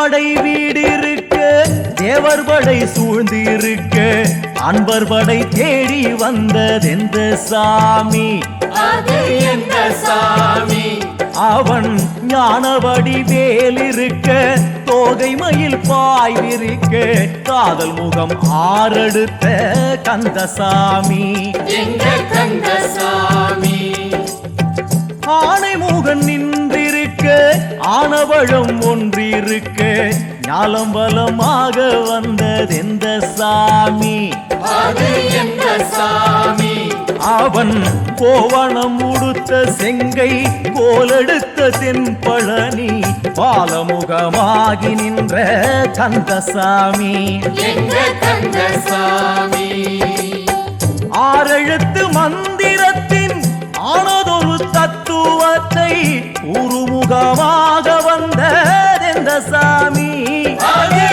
படை வீடு இருக்க தேவர் படை சூழ்ந்து இருக்க அன்பர் படை தேடி வந்ததெந்த சாமி? எந்த சாமி? அவன் ஞானவடி வேலிருக்க தோகை மயில் பாய் விரிக்க காதல் முகம் ஆறெடுத்த கந்தசாமி கந்தசாமி ஆனை முகன் நின்றிருக்க ஆனவழம் ஒன்றிருக்க ஞாலம் பலமாக வந்ததெந்த சாமி? சாமி? அவன் கோவணம் உடுத்த செங்கை கோலெடுத்த தென்பழனி பாலமுகமாகி நின்ற கந்தசாமி கந்தசாமி ஆறெழுத்து மந்திரத்தின் ஆனதொரு தத்துவத்தை உருமுகமாக வந்த எந்த சாமி. அது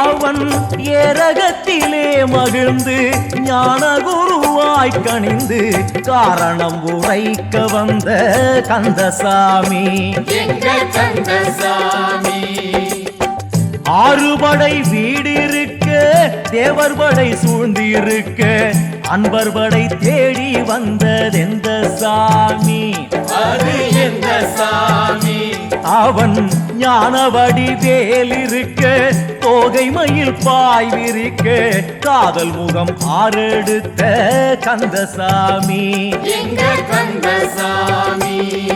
அவன் ஏரகத்திலே மகிழ்ந்து ஞான குருவாய் கணிந்து காரணம் உரைக்க வந்த கந்தசாமி. கந்தசாமி ஆறுபடை வீடு இருக்க தேவர் படை சூழ்ந்து இருக்க அன்பர் படை தேடி வந்ததெந்த சாமி. அது எந்த சாமி? அவன் ஞானவடி வேல் இருக்க தோகை மயில் பாய் விரிக்க காதல் முகம் ஆறெடுத்த கந்தசாமி. எங்க கந்தசாமி?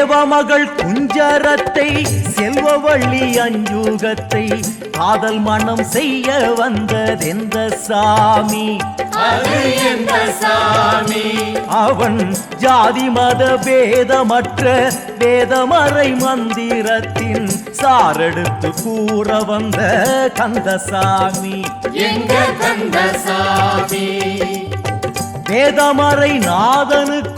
தேவமகள் குஞ்சரத்தை செல்வவள்ளி அஞ்சுகத்தை காதல் மனம் செய்ய வந்ததெந்த சாமி. சாமி? அவன் ஜாதி மத பேதமற்ற வேதமறை மந்திரத்தின் சாரெடுத்து கூற வந்த கந்தசாமி. எங்க கந்தசாமி? வேதமறை நாதனுக்கும்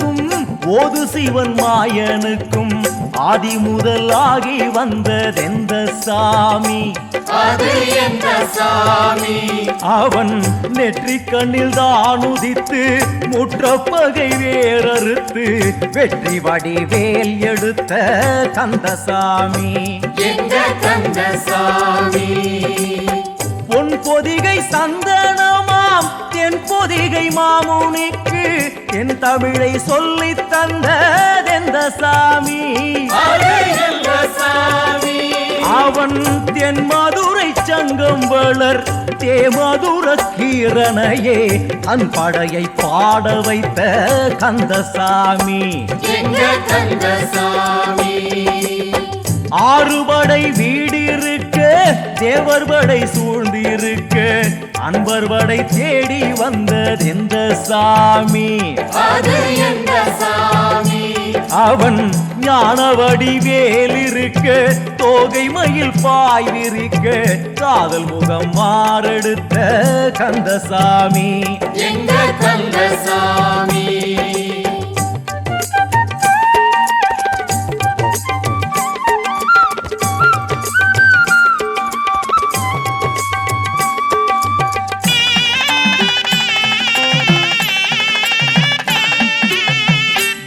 ஓது சிவன் மாயனுக்கும் ஆதி முதலாகி வந்ததெந்த சாமி. அது எந்த சாமி? அவன் நெற்றி கண்ணில் தான் உதித்து முற்றப்பகை வேறறுத்து வெற்றி வடிவேல் எடுத்த கந்தசாமி எங்க கந்தசாமி பொன் பொதிகை சந்தனமாம் என் பொதிகை மாமுனிக்கு என் தமிழை சொல்லி தந்ததெந்த சாமி சாமி? அவன் தென் மதுரை சங்கம் வளர் தே மதுர கீரனையே தன் படையை பாட வைத்த கந்தசாமி. கந்தசாமி ஆறுபடை வீடு இருக்க தேவர் படை சூழ்ந்து அன்பர் படை தேடி வந்ததெந்த சாமி? அவன் ஞானவடி வேல் இருக்க தோகை மயில் பாய் விரிக்க காதல் முகம் மாறெடுத்த கந்தசாமி. கந்தசாமி?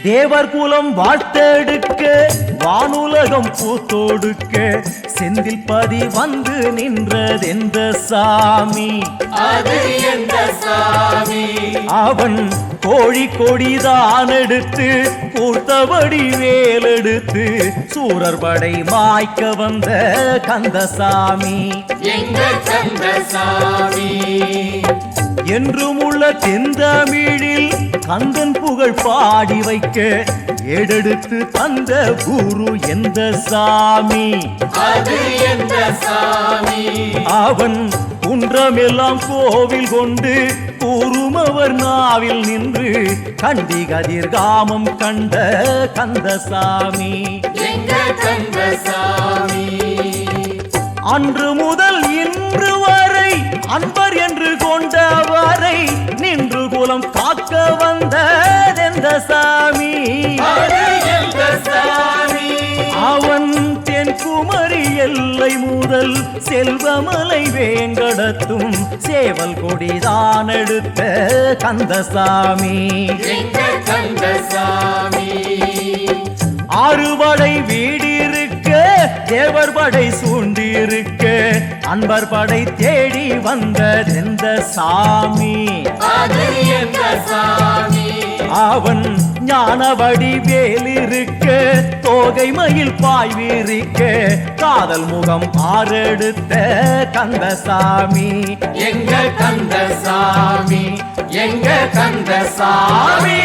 தேவர் குலம் வாழ்த்தெடுக்க வானுலகம் பூத்தொடுக்க செந்தில் பதி வந்து நின்றதெந்த சாமி. அது எந்த சாமி? அவன் கோழி கொடிதான் எடுத்து கூர்த்தபடி வேலெடுத்து சூரர் படை மாய்க்க வந்த கந்தசாமி. எங்க கந்தசாமி என்றும் உள்ள தெந்தமிழில் கந்தன் புகழ் பாடி வைக்க ஏடெடுத்து தந்த குரு எந்த சாமி? அது எந்த சாமி? அவன் குன்றமெல்லாம் கோவில் கொண்டு கூறுமவர் நாவில் நின்று கண்டி கதிர்காமம் கண்ட கந்தசாமி. கந்தசாமி அன்று இன்று வரை அன்பர் என்று கொண்டவரை நின்று குலம் காக்க வந்ததெந்த சாமி? அவன் தென் குமரி எல்லை முதல் செல்வமலை வேங்கடத்தும் சேவல் கொடிதான் எடுத்த கந்தசாமி கந்தசாமி அறுவடை வீடிருக்க தேவர் படை சூண்டிருக்க அன்பர் படை தேடி அது எந்த சாமி? அவன் ஞானவடி வேலிருக்க தோகை மயில் பாய்விரிக்க காதல் முகம் ஆறெடுத்த கந்தசாமி. எங்க கந்தசாமி? எங்க கந்தசாமி?